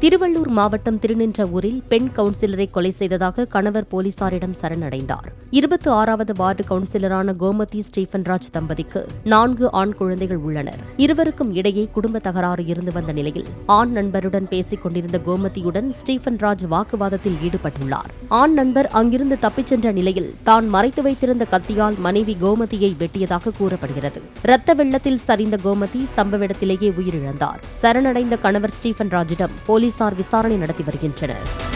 திருவள்ளூர் மாவட்டம் திருநின்ற ஊரில் பெண் கவுன்சிலரை கொலை செய்ததாக கணவர் போலீசாரிடம் சரணடைந்தார். இருபத்தி ஆறாவது வார்டு கவுன்சிலரான கோமதி ஸ்டீபன் ராஜ் தம்பதிக்கு நான்கு ஆண் குழந்தைகள் உள்ளனர். இருவருக்கும் இடையே குடும்ப தகராறு இருந்து வந்த நிலையில் ஆண் நண்பருடன் பேசிக் கொண்டிருந்த கோமதியுடன் ஸ்டீபன் ராஜ் வாக்குவாதத்தில் ஈடுபட்டுள்ளார். ஆண் நண்பர் அங்கிருந்து தப்பிச் சென்ற நிலையில் தான் மறைத்து வைத்திருந்த கத்தியால் மனைவி கோமதியை வெட்டியதாக கூறப்படுகிறது. இரத்த வெள்ளத்தில் சரிந்த கோமதி சம்பவ இடத்திலேயே உயிரிழந்தார். சரணடைந்த கணவர் ஸ்டீபன் ராஜிடம் போலீசார் விசாரணை நடத்தி வருகின்றனர்.